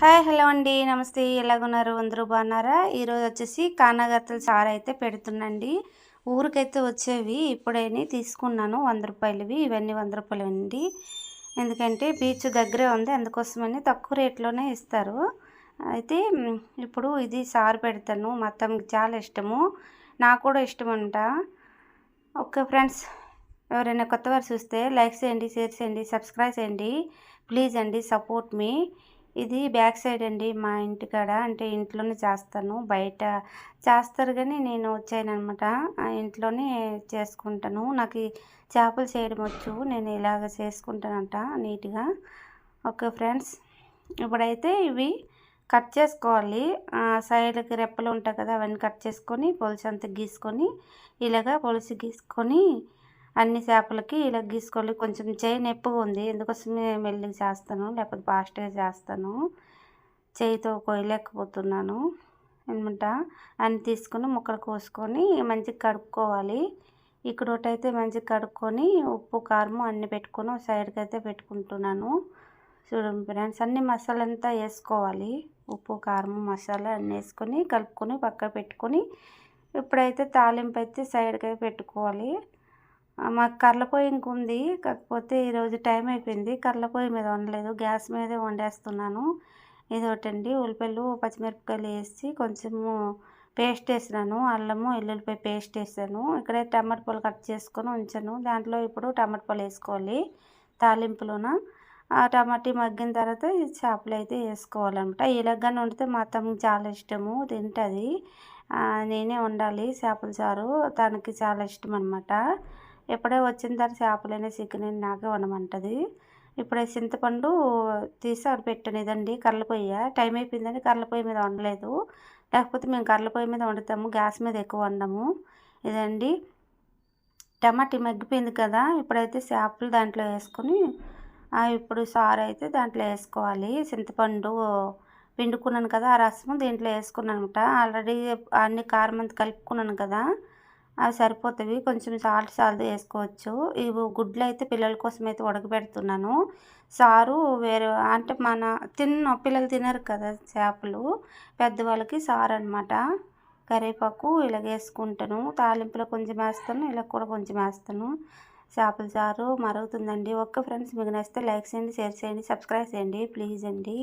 Hi hello అండి. నమస్తే. ఎలాగున్నారు? అందరూ బాగున్నారా? ఈరోజు వచ్చేసి కానాగత్తల సార్ అయితే పెడుతుండండి ఊరికైతే వచ్చేవి ఇప్పుడైనా తీసుకున్నాను. వంద రూపాయలవి. ఇవన్నీ వంద రూపాయలు అండి ఎందుకంటే బీచ్ దగ్గరే ఉంది. అందుకోసమని తక్కువ రేట్లోనే ఇస్తారు. అయితే ఇప్పుడు ఇది సార్ పెడతాను. మా అత్తమ్మకి చాలా ఇష్టము. నాకు కూడా ఇష్టం అంట ఓకే ఫ్రెండ్స్ ఎవరైనా కొత్త వారు చూస్తే లైక్ చేయండి షేర్ చేయండి సబ్స్క్రైబ్ చేయండి. ప్లీజ్ అండి సపోర్ట్ మీ. ఇది బ్యాక్ సైడ్ అండి మా ఇంటికాడ. అంటే ఇంట్లోనే చేస్తాను. బయట చేస్తారు కానీ నేను వచ్చాను అనమాట ఇంట్లోనే చేసుకుంటాను. నాకు చేపలు చేయడం వచ్చు. నేను ఇలాగ చేసుకుంటానంట నీట్గా. ఓకే ఫ్రెండ్స్ ఇప్పుడైతే ఇవి కట్ చేసుకోవాలి. సైడ్కి రెప్పలు ఉంటాయి కదా అవన్నీ కట్ చేసుకొని పొలుసు అంతా గీసుకొని ఇలాగ పొలుసు గీసుకొని అన్ని చేపలకి ఇలా గీసుకోవాలి. కొంచెం చేయి నొప్పిగా ఉంది. ఎందుకోసమే మెల్లిగా చేస్తాను? లేకపోతే ఫాస్ట్గా చేస్తాను. చేయితో కొయ్యలేకపోతున్నాను. అనమాట అన్ని తీసుకొని ముక్కలు కోసుకొని మంచిగా కడుక్కోవాలి. ఇక్కడ అయితే మంచిగా కడుక్కొని ఉప్పు కారం అన్ని పెట్టుకొని సైడ్కి అయితే పెట్టుకుంటున్నాను. చూడండి ఫ్రెండ్స్ అన్ని మసాలా అంతా వేసుకోవాలి. ఉప్పు కారం మసాలా అన్నీ వేసుకొని కలుపుకొని పక్కన పెట్టుకొని ఇప్పుడైతే తాలింపు అయితే సైడ్కి పెట్టుకోవాలి. మాకు కర్ల పొయ్యి ఇంకుంది. కాకపోతే ఈరోజు టైం అయిపోయింది. కర్ల పొయ్యి మీద వండలేదు. గ్యాస్ మీదే వండేస్తున్నాను. ఇది ఒకటండి. ఉల్లిపాయలు పచ్చిమిరపకాయలు వేసి కొంచెము పేస్ట్ వేసినాను. అల్లము ఎల్లుల్లిపాయ పేస్ట్ వేసాను. ఇక్కడే టమాటా పళ్ళు కట్ చేసుకొని ఉంచాను. దాంట్లో ఇప్పుడు టమాటా పళ్ళు వేసుకోవాలి. తాలింపులోన. ఆ టమాటీ మగ్గిన తర్వాత ఈ చేపలు అయితే వేసుకోవాలన్నమాట. ఇలాగని వండితే మా అత్తమ్మకి చాలా ఇష్టము. తింటుంది. నేనే వండాలి చేపల చారు. తనకి చాలా ఇష్టం అనమాట ఎప్పుడే వచ్చిన తర్వాత చేపలైనా చికెన్ నాకే వనమంటది ఇప్పుడే చింతపండు తీసి అక్కడ పెట్టాను ఇదండి కర్రల పొయ్యి టైం అయిపోయిందని కర్రల పొయ్యి మీద వండలేదు. లేకపోతే మేము కర్రల పొయ్యి మీద వండుతాము గ్యాస్ మీద ఎక్కువ వండము. ఇదండి. టమాటీ మగ్గిపోయింది కదా ఇప్పుడైతే చేపలు దాంట్లో వేసుకొని ఇప్పుడు సారు అయితే దాంట్లో వేసుకోవాలి. చింతపండు పిండుకున్నాను కదా ఆ రసము దీంట్లో వేసుకున్నాను అనమాట ఆల్రెడీ అన్ని కారం అంతా కలుపుకున్నాను కదా అవి సరిపోతాయి కొంచెం సాల్ట్ సాల్ట్ వేసుకోవచ్చు. ఇవి గుడ్లు అయితే పిల్లల కోసం అయితే ఉడకబెడుతున్నాను. సారు వేరే అంటే మన తిన్న పిల్లలు తినరు కదా చేపలు. పెద్దవాళ్ళకి సారు అనమాట కరివేపాకు ఇలా వేసుకుంటాను. తాలింపులో కొంచెం వేస్తాను. ఇలా కూడా కొంచెం వేస్తాను. చేపల చారు మరుగుతుందండి. ఓకే ఫ్రెండ్స్ మీకు నచ్చితే లైక్ చేయండి షేర్ చేయండి సబ్స్క్రైబ్ చేయండి. ప్లీజ్ అండి.